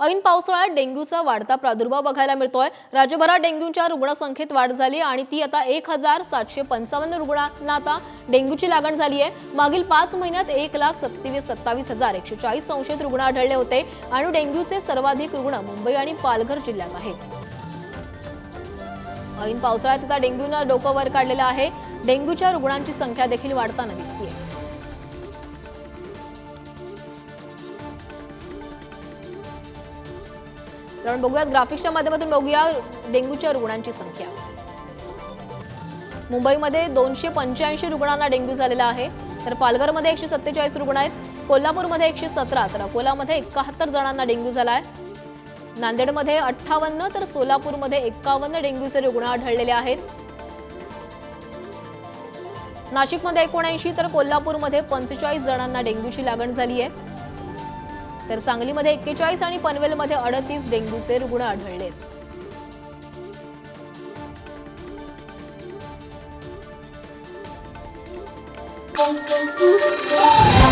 ऐन पावसाळ्यात डेंग्यूचा वाढता प्रादुर्भाव बघायला मिळतोय. राज्यभरात डेंग्यूच्या रुग्णसंख्येत वाढ झाली आणि ती आता एक हजार सातशे पंचावन्न रुग्णांना आता डेंग्यूची लागण झाली आहे मागील पाच महिन्यात एक लाख सत्तेवीस सत्तावीस हजार एकशे चाळीस संशयित रुग्ण आढळले होते आणि डेंग्यूचे सर्वाधिक रुग्ण मुंबई आणि पालघर जिल्ह्यात आहेत. ऐन पावसाळ्यात आता डेंग्यूनं डोकं वर काढलेलं आहे. डेंग्यूच्या रुग्णांची संख्या देखील वाढताना दिसते आपण बघूयात ग्राफिक्सच्या माध्यमातून बघूया डेंग्यूच्या रुग्णांची संख्या. मुंबईमध्ये दोनशे पंच्याऐंशी रुग्णांना डेंग्यू झालेला आहे. तर पालघरमध्ये एकशे सत्तेचाळीस रुग्ण आहेत. कोल्हापूरमध्ये एकशे सतरा तर अकोलामध्ये एकाहत्तर जणांना डेंग्यू झाला आहे नांदेडमध्ये अठ्ठावन्न तर सोलापूरमध्ये एकावन्न डेंग्यूचे रुग्ण आढळलेले आहेत. नाशिकमध्ये एकोणऐंशी तर कोल्हापूरमध्ये पंचेचाळीस जणांना डेंग्यूची लागण झाली आहे. तर सांगलीमध्ये एक्केचाळीस आणि पनवेलमध्ये अडतीस डेंग्यूचे रुग्ण आढळले Thank you.